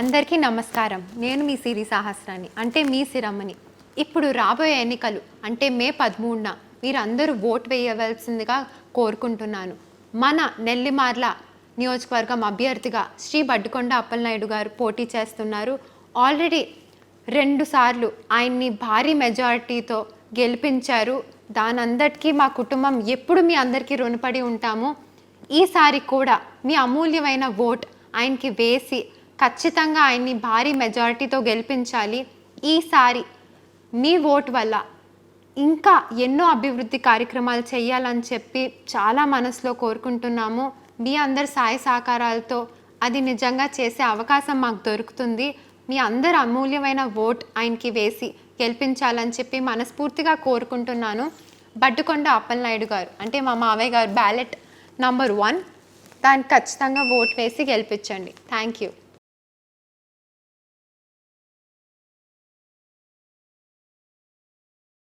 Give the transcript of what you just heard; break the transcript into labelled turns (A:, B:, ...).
A: అందరికీ నమస్కారం. నేను మీ సిరి సహస్రాన్ని అంటే మీ సిరమ్మని. ఇప్పుడు రాబోయే ఎన్నికలు అంటే మే పదమూడున మీరందరూ ఓట్ వేయవలసిందిగా కోరుకుంటున్నాను. మన నెల్లిమార్ల నియోజకవర్గం అభ్యర్థిగా శ్రీ బడ్డుకొండ అప్పలనాయుడు గారు పోటీ చేస్తున్నారు. ఆల్రెడీ రెండుసార్లు ఆయన్ని భారీ మెజారిటీతో గెలిపించారు. దానందరికీ మా కుటుంబం ఎప్పుడు మీ అందరికీ రుణపడి ఉంటాము. ఈసారి కూడా మీ అమూల్యమైన ఓట్ ఆయనకి వేసి ఖచ్చితంగా ఆయన్ని భారీ మెజారిటీతో గెలిపించాలి. ఈసారి మీ ఓట్ వల్ల ఇంకా ఎన్నో అభివృద్ధి కార్యక్రమాలు చేయాలని చెప్పి చాలా మనసులో కోరుకుంటున్నాము. మీ అందరి సాయ సహకారాలతో అది నిజంగా చేసే అవకాశం మాకు దొరుకుతుంది. మీ అందరి అమూల్యమైన ఓట్ ఆయనకి వేసి గెలిపించాలని చెప్పి మనస్ఫూర్తిగా కోరుకుంటున్నాను. బడ్డుకొండ అప్పలనాయుడు గారు అంటే మా మావయ్య గారు బ్యాలెట్ నంబర్ వన్ దానికి ఖచ్చితంగా ఓట్ వేసి గెలిపించండి. Thank you.